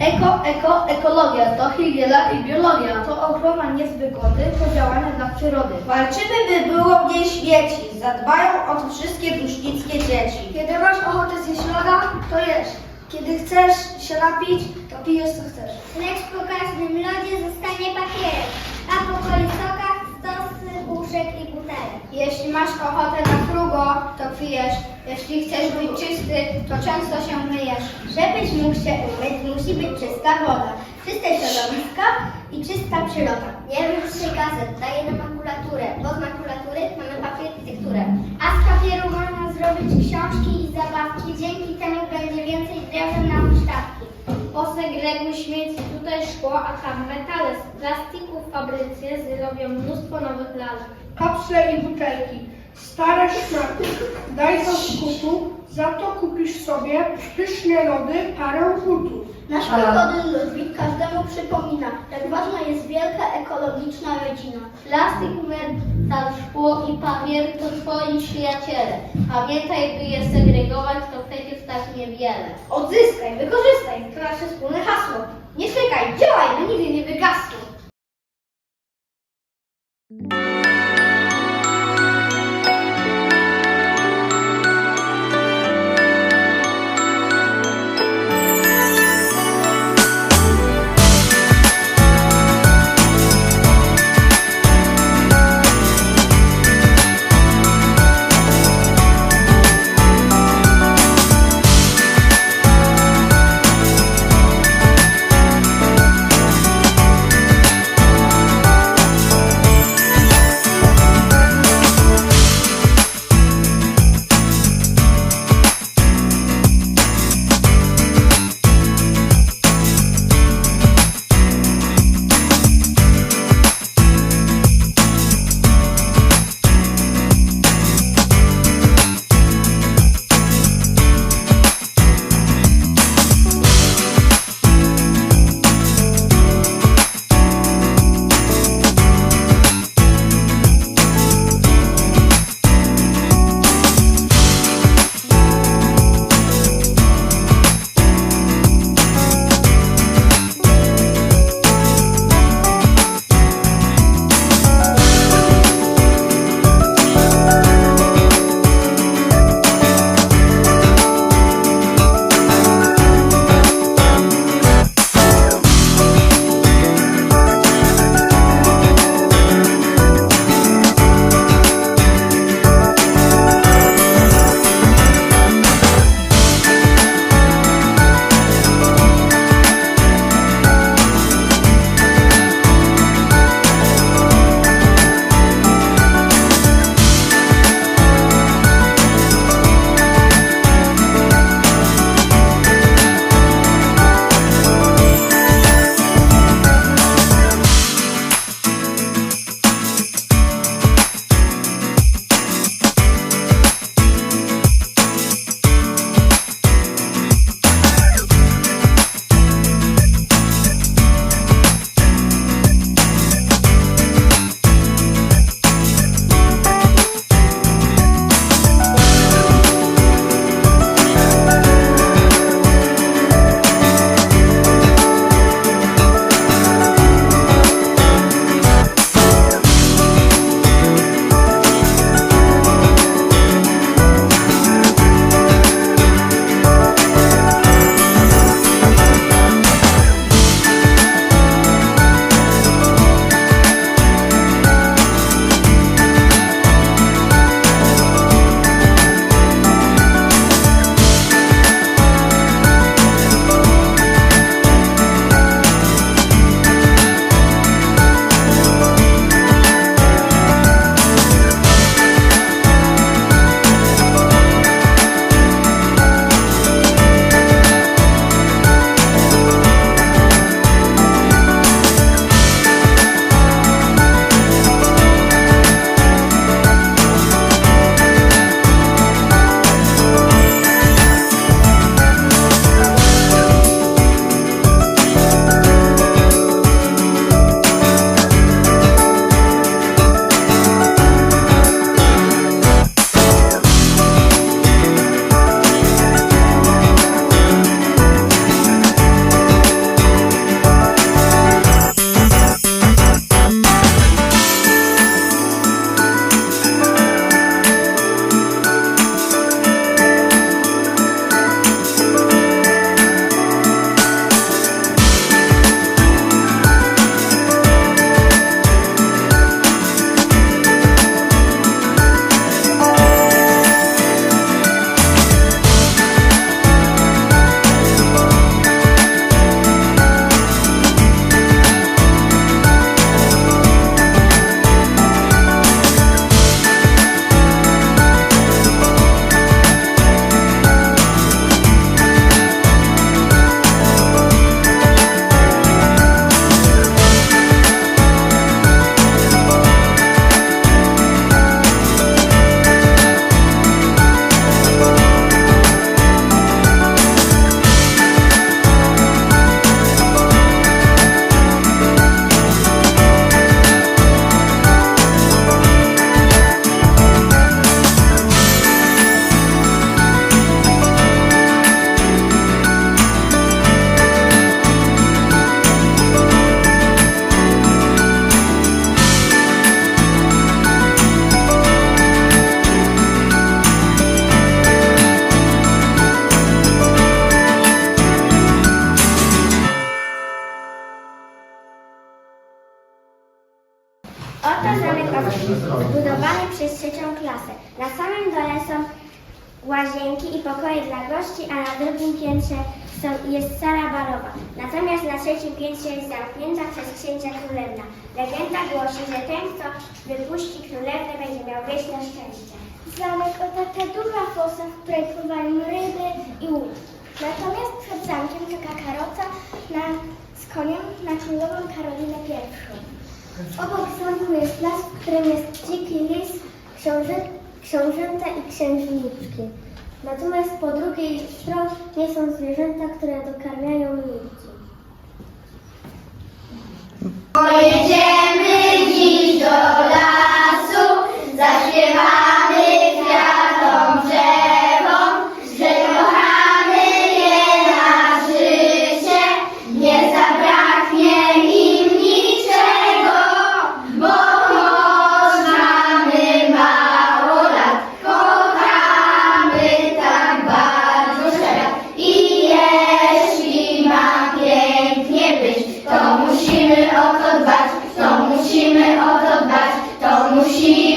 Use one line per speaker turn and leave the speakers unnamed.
Eko, eko, ekologia to higiena i biologia. To ochrona niezwykłody podziałania dla przyrody.
Walczymy, by było mniej śmieci. Zadbają o to wszystkie dusznickie dzieci.
Kiedy masz ochotę zjeść loda, to jesz. Kiedy chcesz się napić, to pijesz co chcesz.
Lecz po każdym lodzie zostanie papierek, a po kolisokach stosy puszek i butelek.
Jeśli masz ochotę na frugo, to pijesz. Jeśli chcesz być czysty, to często się myjesz.
Żebyś mógł się umyć, musi być czysta woda, czyste środowisko i czysta przyroda. Nie wyższy gazet daje nam makulaturę, bo z makulatury mamy papier i tekturę. A z papieru można zrobić książki i zabawki, dzięki temu będzie więcej drewna na huśtawki.
Posegreguj śmieci, tutaj szkło, a tam metale. Z plastiku w fabryce zrobią mnóstwo nowych lalek.
kapsle i butelki, stare szmaty. Daj to skutu, za to kupisz sobie pyszne lody, parę butów.
Krokodyl Ludwik każdemu przypomina, jak ważna jest wielka ekologiczna rodzina.
Plastik, metal, szkło i papier to twoi przyjaciele. Pamiętaj, by je segregować, to przecież tak niewiele.
Odzyskaj, wykorzystaj, to nasze wspólne
zbudowany przez trzecią klasę. Na samym dole są łazienki i pokoje dla gości, a na drugim piętrze są, jest sala barowa. Natomiast na trzecim piętrze jest zamknięta przez księcia królewna. Legenda głosi, że ten, kto wypuści królewnę, będzie miał wieczne szczęście. Zamek otacza duża fosa, w której pływają ryby i łódź. Natomiast przed zamkiem czeka karoca na, z koniem na królową Karolinę I. Obok zamku jest las, w którym jest dziki lis, książę, książęta i księżniczki. Natomiast po drugiej stronie są zwierzęta, które dokarmiają ludzi.
Moje o to dbać, to musimy o to dbać, to musimy.